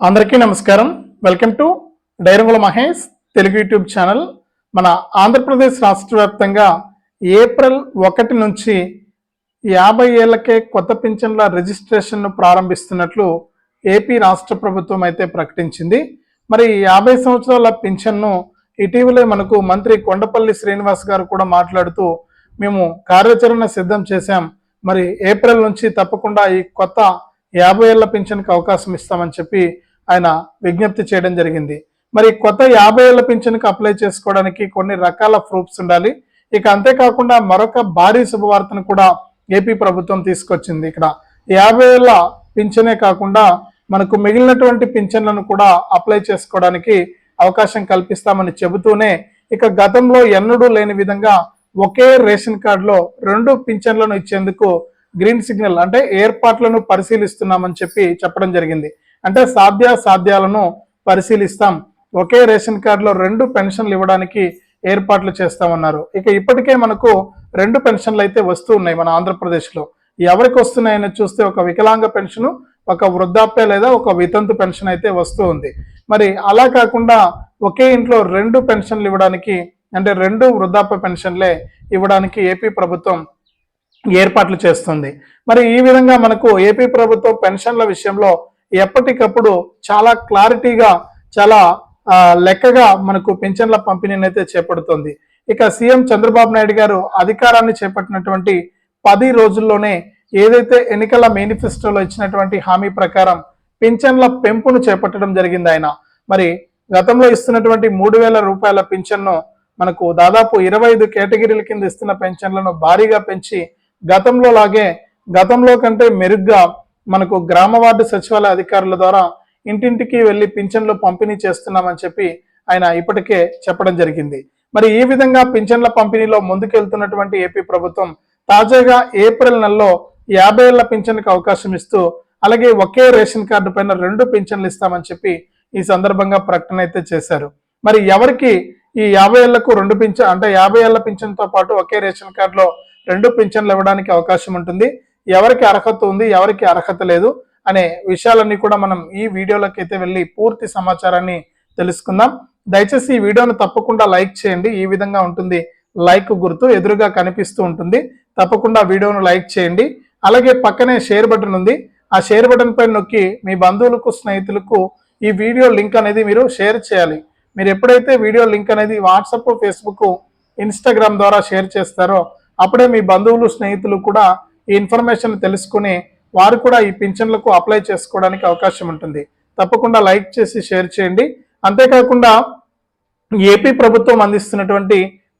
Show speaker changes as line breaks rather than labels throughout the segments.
అందరికీ నమస్కారం. Welcome to డైరంగుల మహేష్ తెలుగు యూట్యూబ్ ఛానల్. మన ఆంధ్రప్రదేశ్ రాష్ట్ర వ్యాప్తంగా ఏప్రిల్ ఒకటి నుంచి యాభై ఏళ్ళకే కొత్త పింఛన్ల రిజిస్ట్రేషన్ను ప్రారంభిస్తున్నట్లు ఏపీ రాష్ట్ర ప్రభుత్వం అయితే ప్రకటించింది. మరి యాభై సంవత్సరాల పింఛన్ను ఇటీవలే మనకు మంత్రి కొండపల్లి శ్రీనివాస్ గారు కూడా మాట్లాడుతూ మేము కార్యాచరణ సిద్ధం చేశాం. మరి ఏప్రిల్ నుంచి తప్పకుండా ఈ కొత్త యాభై ఏళ్ళ పింఛన్కి అవకాశం ఇస్తామని చెప్పి ఆయన విజ్ఞప్తి చేయడం జరిగింది. మరి కొత్త యాభై ఏళ్ళ పింఛన్కి అప్లై చేసుకోవడానికి కొన్ని రకాల ప్రూఫ్స్ ఉండాలి. ఇక అంతేకాకుండా మరొక భారీ శుభవార్తను కూడా ఏపీ ప్రభుత్వం తీసుకొచ్చింది. ఇక్కడ యాభై ఏళ్ళ పింఛనే కాకుండా మనకు మిగిలినటువంటి పింఛన్లను కూడా అప్లై చేసుకోవడానికి అవకాశం కల్పిస్తామని చెబుతూనే ఇక గతంలో ఎన్నడూ లేని విధంగా ఒకే రేషన్ కార్డులో రెండు పింఛన్లను ఇచ్చేందుకు గ్రీన్ సిగ్నల్ అంటే ఏర్పాట్లను పరిశీలిస్తున్నామని చెప్పి చెప్పడం జరిగింది. అంటే సాధ్య సాధ్యాలను పరిశీలిస్తాం. ఒకే రేషన్ కార్డులో రెండు పెన్షన్లు ఇవ్వడానికి ఏర్పాట్లు చేస్తామన్నారు. ఇక ఇప్పటికే మనకు రెండు పెన్షన్లు అయితే వస్తూ ఉన్నాయి మన ఆంధ్రప్రదేశ్లో. ఎవరికి వస్తున్నాయని చూస్తే ఒక వికలాంగ పెన్షన్ ఒక వృద్ధాప్య లేదా ఒక వితంతు పెన్షన్ అయితే వస్తూ ఉంది. మరి అలా కాకుండా ఒకే ఇంట్లో రెండు పెన్షన్లు ఇవ్వడానికి అంటే రెండు వృద్ధాప్య పెన్షన్లే ఇవ్వడానికి ఏపీ ప్రభుత్వం ఏర్పాట్లు చేస్తుంది. మరి ఈ విధంగా మనకు ఏపీ ప్రభుత్వం పెన్షన్ల విషయంలో ఎప్పటికప్పుడు చాలా క్లారిటీగా చాలా లెక్కగా మనకు పెన్షన్ల పంపిణీని అయితే చేపడుతుంది. ఇక సీఎం చంద్రబాబు నాయుడు గారు అధికారాన్ని చేపట్టినటువంటి పది రోజుల్లోనే ఏదైతే ఎన్నికల మేనిఫెస్టోలో ఇచ్చినటువంటి హామీ ప్రకారం పింఛన్ల పెంపును చేపట్టడం జరిగింది ఆయన. మరి గతంలో ఇస్తున్నటువంటి మూడు వేల రూపాయల పింఛన్ను మనకు దాదాపు ఇరవై ఐదు కేటగిరీల కింద ఇస్తున్న పెన్షన్లను భారీగా పెంచి గతంలో లాగే గతంలో కంటే మెరుగ్గా మనకు గ్రామ వార్డు సచివాలయ అధికారుల ద్వారా ఇంటింటికి వెళ్ళి పింఛన్లు పంపిణీ చేస్తున్నామని చెప్పి ఆయన ఇప్పటికే చెప్పడం జరిగింది. మరి ఈ విధంగా పింఛన్ల పంపిణీలో ముందుకెళ్తున్నటువంటి ఏపీ ప్రభుత్వం తాజాగా ఏప్రిల్ నెలలో యాభై ఏళ్ళ పింఛన్కి అవకాశం ఇస్తూ అలాగే ఒకే రేషన్ కార్డు పైన రెండు పింఛన్లు ఇస్తామని చెప్పి ఈ సందర్భంగా ప్రకటన అయితే చేశారు. మరి ఎవరికి ఈ యాభై ఏళ్ళకు రెండు పింఛన్ అంటే యాభై ఏళ్ళ పింఛన్తో పాటు ఒకే రేషన్ కార్డులో రెండు పింఛన్లు ఇవ్వడానికి అవకాశం ఉంటుంది. ఎవరికి అర్హత ఉంది ఎవరికి అర్హత లేదు అనే విషయాలన్నీ కూడా మనం ఈ వీడియోలోకి అయితే వెళ్ళి పూర్తి సమాచారాన్ని తెలుసుకుందాం. దయచేసి ఈ వీడియోను తప్పకుండా లైక్ చేయండి. ఈ విధంగా ఉంటుంది లైక్ గుర్తు ఎదురుగా కనిపిస్తూ ఉంటుంది. తప్పకుండా వీడియోను లైక్ చేయండి. అలాగే పక్కనే షేర్ బటన్ ఉంది. ఆ షేర్ బటన్ పైన నొక్కి మీ బంధువులకు స్నేహితులకు ఈ వీడియో లింక్ అనేది మీరు షేర్ చేయాలి. మీరు ఎప్పుడైతే వీడియో లింక్ అనేది వాట్సాప్ ఫేస్బుక్ ఇన్స్టాగ్రామ్ ద్వారా షేర్ చేస్తారో అప్పుడే మీ బంధువులు స్నేహితులు కూడా ఈ ఇన్ఫర్మేషన్ తెలుసుకుని వారు కూడా ఈ పింఛన్లకు అప్లై చేసుకోవడానికి అవకాశం ఉంటుంది. తప్పకుండా లైక్ చేసి షేర్ చేయండి. అంతేకాకుండా ఏపీ ప్రభుత్వం అందిస్తున్నటువంటి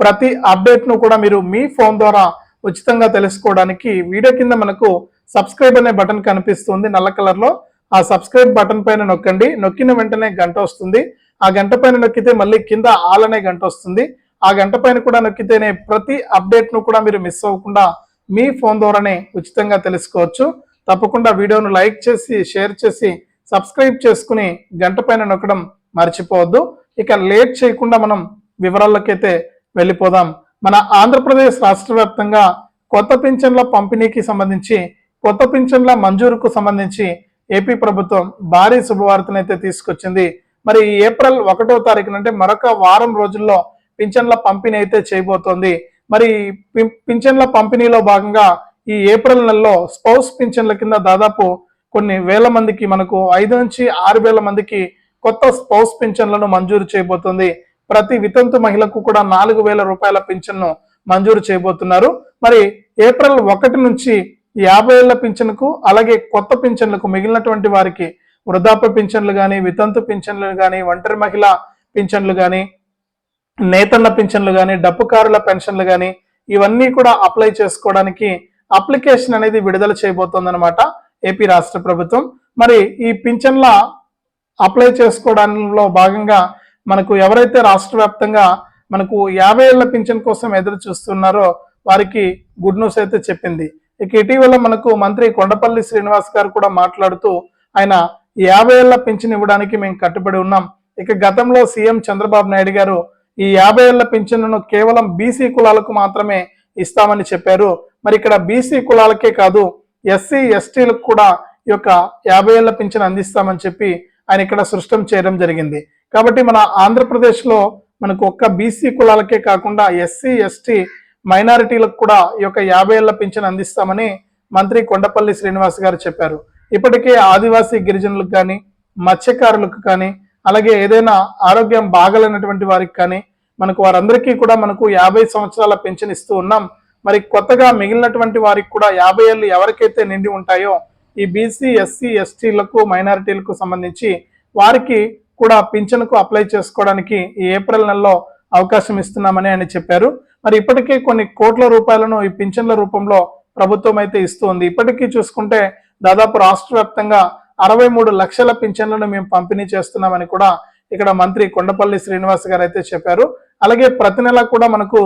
ప్రతి అప్డేట్ను కూడా మీరు మీ ఫోన్ ద్వారా ఉచితంగా తెలుసుకోవడానికి వీడియో కింద మనకు సబ్స్క్రైబ్ అనే బటన్ కనిపిస్తుంది నల్ల కలర్లో. ఆ సబ్స్క్రైబ్ బటన్ పైన నొక్కండి. నొక్కిన వెంటనే గంట వస్తుంది. ఆ గంట పైన నొక్కితే మళ్ళీ కింద ఆల్ అనే గంట వస్తుంది. ఆ గంట పైన కూడా నొక్కితేనే ప్రతి అప్డేట్ను కూడా మీరు మిస్ అవ్వకుండా మీ ఫోన్ ద్వారానే ఉచితంగా తెలుసుకోవచ్చు. తప్పకుండా వీడియోను లైక్ చేసి షేర్ చేసి సబ్స్క్రైబ్ చేసుకుని గంట పైన నొక్కడం మర్చిపోవద్దు. ఇక లేట్ చేయకుండా మనం వివరాల్లోకైతే వెళ్ళిపోదాం. మన ఆంధ్రప్రదేశ్ రాష్ట్ర వ్యాప్తంగా కొత్త పింఛన్ల పంపిణీకి సంబంధించి కొత్త పింఛన్ల మంజూరుకు సంబంధించి ఏపీ ప్రభుత్వం భారీ శుభవార్తనైతే తీసుకొచ్చింది. మరి ఈ ఏప్రిల్ ఒకటో తారీఖున అంటే మరొక వారం రోజుల్లో పింఛన్ల పంపిణీ అయితే చేయబోతోంది. మరి పింఛన్ల పంపిణీలో భాగంగా ఈ ఏప్రిల్ నెలలో స్పౌస్ పింఛన్ల కింద దాదాపు కొన్ని వేల మందికి మనకు ఐదు నుంచి ఆరు వేల మందికి కొత్త స్పౌస్ పింఛన్లను మంజూరు చేయబోతుంది. ప్రతి వితంతు మహిళకు కూడా నాలుగు వేల రూపాయల పింఛన్ను మంజూరు చేయబోతున్నారు. మరి ఏప్రిల్ ఒకటి నుంచి యాభై ఏళ్ళ పింఛన్కు అలాగే కొత్త పింఛన్లకు మిగిలినటువంటి వారికి వృద్ధాప్య పింఛన్లు కానీ వితంతు పింఛన్లు కానీ ఒంటరి మహిళ పింఛన్లు కానీ నేతన్న పింఛన్లు కానీ డప్పుకారుల పెన్షన్లు కానీ ఇవన్నీ కూడా అప్లై చేసుకోవడానికి అప్లికేషన్ అనేది విడుదల చేయబోతోందన్నమాట ఏపీ రాష్ట్ర ప్రభుత్వం. మరి ఈ పింఛన్ల అప్లై చేసుకోవడంలో భాగంగా మనకు ఎవరైతే రాష్ట్ర వ్యాప్తంగా మనకు యాభై ఏళ్ళ పింఛన్ కోసం ఎదురు చూస్తున్నారో వారికి గుడ్ న్యూస్ అయితే చెప్పింది. ఇక ఇటీవల మనకు మంత్రి కొండపల్లి శ్రీనివాస్ గారు కూడా మాట్లాడుతూ ఆయన యాభై ఏళ్ళ పింఛన్ ఇవ్వడానికి మేము కట్టుబడి ఉన్నాం. ఇక గతంలో సీఎం చంద్రబాబు నాయుడు గారు ఈ యాభై ఏళ్ళ పింఛన్ను కేవలం బీసీ కులాలకు మాత్రమే ఇస్తామని చెప్పారు. మరి ఇక్కడ బీసీ కులాలకే కాదు ఎస్సీ ఎస్టీలకు కూడా ఈ యొక్క యాభై ఏళ్ళ పింఛన్ అందిస్తామని చెప్పి ఆయన ఇక్కడ సృష్టం చేయడం జరిగింది. కాబట్టి మన ఆంధ్రప్రదేశ్లో మనకు ఒక్క బీసీ కులాలకే కాకుండా ఎస్సీ ఎస్టీ మైనారిటీలకు కూడా ఈ యొక్క యాభై ఏళ్ళ పింఛన్ అందిస్తామని మంత్రి కొండపల్లి శ్రీనివాస్ గారు చెప్పారు. ఇప్పటికే ఆదివాసీ గిరిజనులకు కానీ మత్స్యకారులకు కానీ అలాగే ఏదైనా ఆరోగ్యం బాగలేనటువంటి వారికి కానీ మనకు వారందరికీ కూడా మనకు యాభై సంవత్సరాల పెన్షన్ ఇస్తూ ఉన్నాం. మరి కొత్తగా మిగిలినటువంటి వారికి కూడా యాభై ఏళ్ళు ఎవరికైతే నిండి ఉంటాయో ఈ బీసీ ఎస్సీ ఎస్టీలకు మైనారిటీలకు సంబంధించి వారికి కూడా పింఛన్కు అప్లై చేసుకోవడానికి ఈ ఏప్రిల్ నెలలో అవకాశం ఇస్తున్నామని ఆయన చెప్పారు. మరి ఇప్పటికే కొన్ని కోట్ల రూపాయలను ఈ పింఛన్ల రూపంలో ప్రభుత్వం అయితే ఇస్తుంది ఇప్పటికీ చూసుకుంటే దాదాపు రాష్ట్ర వ్యాప్తంగా అరవై మూడు లక్షల పింఛన్లను మేము పంపిణీ చేస్తున్నామని కూడా ఇక్కడ మంత్రి కొండపల్లి శ్రీనివాస్ గారు అయితే చెప్పారు. అలాగే ప్రతి నెల కూడా మనకు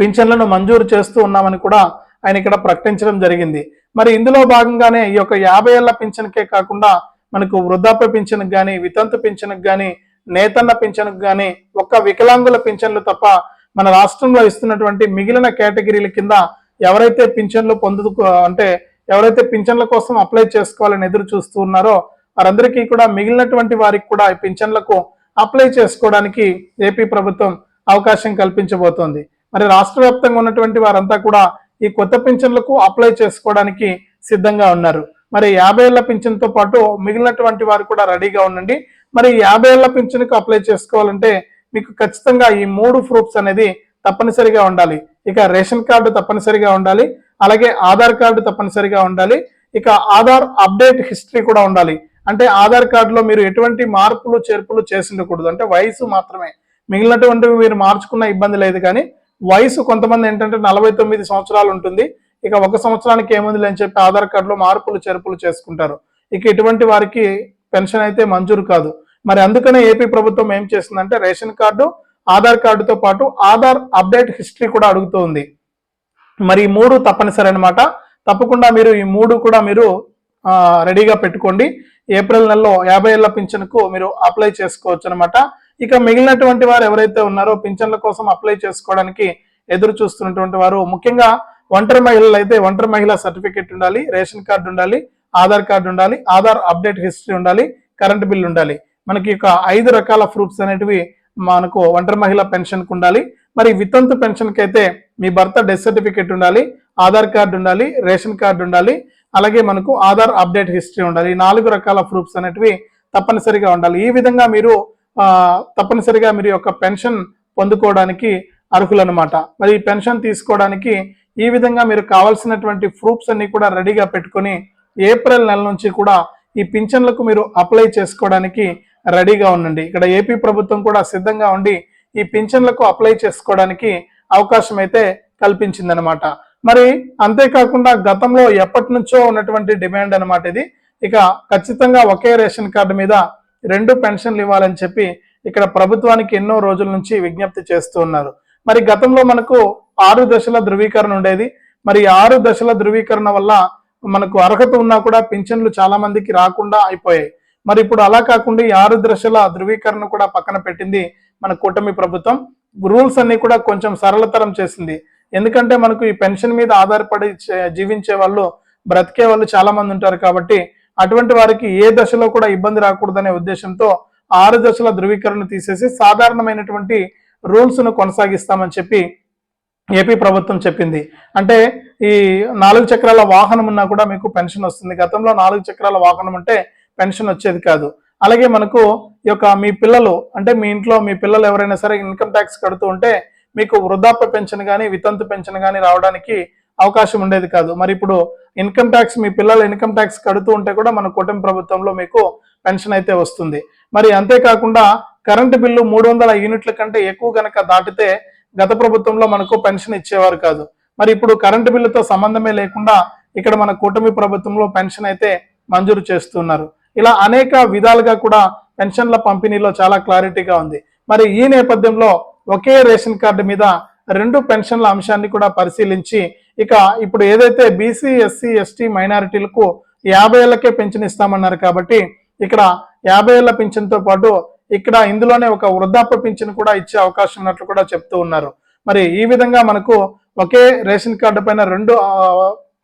పింఛన్లను మంజూరు చేస్తూ ఉన్నామని కూడా ఆయన ఇక్కడ ప్రకటించడం జరిగింది. మరి ఇందులో భాగంగానే ఈ యొక్క యాభై ఏళ్ళ పింఛన్కే కాకుండా మనకు వృద్ధాప్య పింఛన్కి కానీ వితంతు పింఛన్కి కానీ నేతన్న పింఛన్కి కానీ ఒక్క వికలాంగుల పింఛన్లు తప్ప మన రాష్ట్రంలో ఇస్తున్నటువంటి మిగిలిన కేటగిరీల కింద ఎవరైతే పింఛన్లు పొందుకు అంటే ఎవరైతే పింఛన్ల కోసం అప్లై చేసుకోవాలని ఎదురు చూస్తూ ఉన్నారో వారందరికీ కూడా మిగిలినటువంటి వారికి కూడా ఈ పింఛన్లకు అప్లై చేసుకోవడానికి ఏపీ ప్రభుత్వం అవకాశం కల్పించబోతోంది. మరి రాష్ట్ర వ్యాప్తంగా ఉన్నటువంటి వారంతా కూడా ఈ కొత్త పింఛన్లకు అప్లై చేసుకోవడానికి సిద్ధంగా ఉన్నారు. మరి యాభై ఏళ్ళ పింఛన్తో పాటు మిగిలినటువంటి వారు కూడా రెడీగా ఉండండి. మరి యాభై ఏళ్ళ పింఛన్కు అప్లై చేసుకోవాలంటే మీకు ఖచ్చితంగా ఈ మూడు ప్రూఫ్స్ అనేది తప్పనిసరిగా ఉండాలి. ఇక రేషన్ కార్డు తప్పనిసరిగా ఉండాలి. అలాగే ఆధార్ కార్డు తప్పనిసరిగా ఉండాలి. ఇక ఆధార్ అప్డేట్ హిస్టరీ కూడా ఉండాలి. అంటే ఆధార్ కార్డులో మీరు ఎటువంటి మార్పులు చేర్పులు చేసి ఉండకూడదు అంటే వయసు మాత్రమే. మిగిలినటువంటివి మీరు మార్చుకున్న ఇబ్బంది లేదు కానీ వయసు కొంతమంది ఏంటంటే నలభై తొమ్మిది సంవత్సరాలు ఉంటుంది. ఇక ఒక సంవత్సరానికి ఏముంది అని చెప్పి ఆధార్ కార్డులో మార్పులు చేర్పులు చేసుకుంటారు. ఇక ఇటువంటి వారికి పెన్షన్ అయితే మంజూరు కాదు. మరి అందుకనే ఏపీ ప్రభుత్వం ఏం చేస్తుందంటే రేషన్ కార్డు ఆధార్ కార్డుతో పాటు ఆధార్ అప్డేట్ హిస్టరీ కూడా అడుగుతోంది. మరి ఈ మూడు తప్పనిసరి అనమాట తప్పకుండా మీరు ఈ మూడు కూడా మీరు రెడీగా పెట్టుకోండి. ఏప్రిల్ నెలలో యాభై ఏళ్ళ పింఛన్కు మీరు అప్లై చేసుకోవచ్చు అనమాట ఇక మిగిలినటువంటి వారు ఎవరైతే ఉన్నారో పింఛన్ల కోసం అప్లై చేసుకోవడానికి ఎదురు చూస్తున్నటువంటి వారు ముఖ్యంగా ఒంటరి మహిళలు అయితే ఒంటరి మహిళ సర్టిఫికేట్ ఉండాలి రేషన్ కార్డు ఉండాలి ఆధార్ కార్డు ఉండాలి ఆధార్ అప్డేట్ హిస్టరీ ఉండాలి కరెంట్ బిల్ ఉండాలి. మనకి ఒక ఐదు రకాల ప్రూఫ్స్ అనేటివి మనకు ఒంటరి మహిళ పెన్షన్కి ఉండాలి. మరి వితంతు పెన్షన్కి అయితే మీ భర్త డెత్ సర్టిఫికేట్ ఉండాలి ఆధార్ కార్డు ఉండాలి రేషన్ కార్డు ఉండాలి అలాగే మనకు ఆధార్ అప్డేట్ హిస్టరీ ఉండాలి. ఈ నాలుగు రకాల ప్రూఫ్స్ అనేటివి తప్పనిసరిగా ఉండాలి. ఈ విధంగా మీరు తప్పనిసరిగా మీరు యొక్క పెన్షన్ పొందుకోవడానికి అర్హులన్నమాట. మరి ఈ పెన్షన్ తీసుకోవడానికి ఈ విధంగా మీరు కావాల్సినటువంటి ప్రూఫ్స్ అన్ని కూడా రెడీగా పెట్టుకొని ఏప్రిల్ నెల నుంచి కూడా ఈ పింఛన్లకు మీరు అప్లై చేసుకోవడానికి రెడీగా ఉండండి. ఇక్కడ ఏపీ ప్రభుత్వం కూడా సిద్ధంగా ఉండి ఈ పింఛన్లకు అప్లై చేసుకోవడానికి అవకాశం అయితే కల్పించిందనమాట మరి అంతేకాకుండా గతంలో ఎప్పటి నుంచో ఉన్నటువంటి డిమాండ్ అనమాట ఇది. ఇక ఖచ్చితంగా ఒకే రేషన్ కార్డు మీద రెండు పెన్షన్లు ఇవ్వాలని చెప్పి ఇక్కడ ప్రభుత్వానికి ఎన్నో రోజుల నుంచి విజ్ఞప్తి చేస్తూ ఉన్నారు. మరి గతంలో మనకు ఆరు దశల ధృవీకరణ ఉండేది. మరి ఆరు దశల ధృవీకరణ వల్ల మనకు అర్హత ఉన్నా కూడా పింఛన్లు చాలా మందికి రాకుండా అయిపోయాయి. మరి ఇప్పుడు అలా కాకుండా ఈ ఆరు దశల ధృవీకరణ కూడా పక్కన పెట్టింది మన కూటమి ప్రభుత్వం. రూల్స్ అన్ని కూడా కొంచెం సరళతరం చేసింది. ఎందుకంటే మనకు ఈ పెన్షన్ మీద ఆధారపడి చే- జీవించే వాళ్ళు బ్రతికే వాళ్ళు చాలా మంది ఉంటారు కాబట్టి అటువంటి వారికి ఏ దశలో కూడా ఇబ్బంది రాకూడదనే ఉద్దేశంతో ఆరు దశల ధృవీకరణ తీసేసి సాధారణమైనటువంటి రూల్స్ను కొనసాగిస్తామని చెప్పి ఏపీ ప్రభుత్వం చెప్పింది. అంటే ఈ నాలుగు చక్రాల వాహనం ఉన్నా కూడా మీకు పెన్షన్ వస్తుంది. గతంలో నాలుగు చక్రాల వాహనం ఉంటే పెన్షన్ వచ్చేది కాదు. అలాగే మనకు యొక్క మీ పిల్లలు అంటే మీ ఇంట్లో మీ పిల్లలు ఎవరైనా సరే ఇన్కమ్ ట్యాక్స్ కడుతూ ఉంటే మీకు వృద్ధాప్య పెన్షన్ కానీ వితంతు పెన్షన్ కానీ రావడానికి అవకాశం ఉండేది కాదు. మరి ఇప్పుడు ఇన్కమ్ ట్యాక్స్ మీ పిల్లలు ఇన్కమ్ ట్యాక్స్ కడుతూ ఉంటే కూడా మన కూటమి ప్రభుత్వంలో మీకు పెన్షన్ అయితే వస్తుంది. మరి అంతేకాకుండా కరెంటు బిల్లు మూడు వందల యూనిట్ల కంటే ఎక్కువ కనుక దాటితే గత ప్రభుత్వంలో మనకు పెన్షన్ ఇచ్చేవారు కాదు. మరి ఇప్పుడు కరెంటు బిల్లుతో సంబంధమే లేకుండా ఇక్కడ మన కూటమి ప్రభుత్వంలో పెన్షన్ అయితే మంజూరు చేస్తున్నారు. ఇలా అనేక విధాలుగా కూడా పెన్షన్ల పంపిణీలో చాలా క్లారిటీగా ఉంది. మరి ఈ నేపథ్యంలో ఒకే రేషన్ కార్డు మీద రెండు పెన్షన్ల అంశాన్ని కూడా పరిశీలించి ఇక ఇప్పుడు ఏదైతే బీసీ ఎస్సీ ఎస్టీ మైనారిటీలకు యాభై ఏళ్ళకే పెన్షన్ ఇస్తామన్నారు కాబట్టి ఇక్కడ యాభై ఏళ్ళ పింఛన్తో పాటు ఇక్కడ ఇందులోనే ఒక వృద్ధాప్య పింఛన్ కూడా ఇచ్చే అవకాశం ఉన్నట్లు కూడా చెప్తూ ఉన్నారు. మరి ఈ విధంగా మనకు ఒకే రేషన్ కార్డు పైన రెండు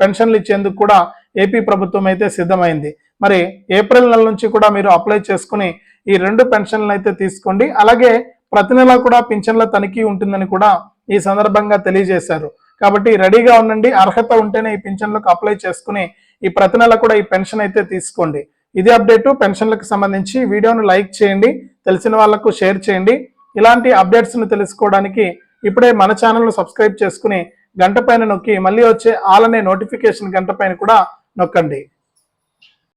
పెన్షన్లు ఇచ్చేందుకు కూడా ఏపీ ప్రభుత్వం అయితే సిద్ధమైంది. మరి ఏప్రిల్ నెల నుంచి కూడా మీరు అప్లై చేసుకుని ఈ రెండు పెన్షన్లు అయితే తీసుకోండి. అలాగే ప్రతి నెల కూడా పింఛన్ల తనిఖీ ఉంటుందని కూడా ఈ సందర్భంగా తెలియజేశారు. కాబట్టి రెడీగా ఉండండి. అర్హత ఉంటేనే ఈ పింఛన్లకు అప్లై చేసుకుని ఈ ప్రతి నెల కూడా ఈ పెన్షన్ అయితే తీసుకోండి. ఇది అప్డేటు పెన్షన్లకు సంబంధించి. వీడియోను లైక్ చేయండి. తెలిసిన వాళ్ళకు షేర్ చేయండి. ఇలాంటి అప్డేట్స్ను తెలుసుకోవడానికి ఇప్పుడే మన ఛానల్ను సబ్స్క్రైబ్ చేసుకుని గంట పైన నొక్కి మళ్ళీ వచ్చే ఆల్ అనే నోటిఫికేషన్ గంట పైన కూడా నొక్కండి.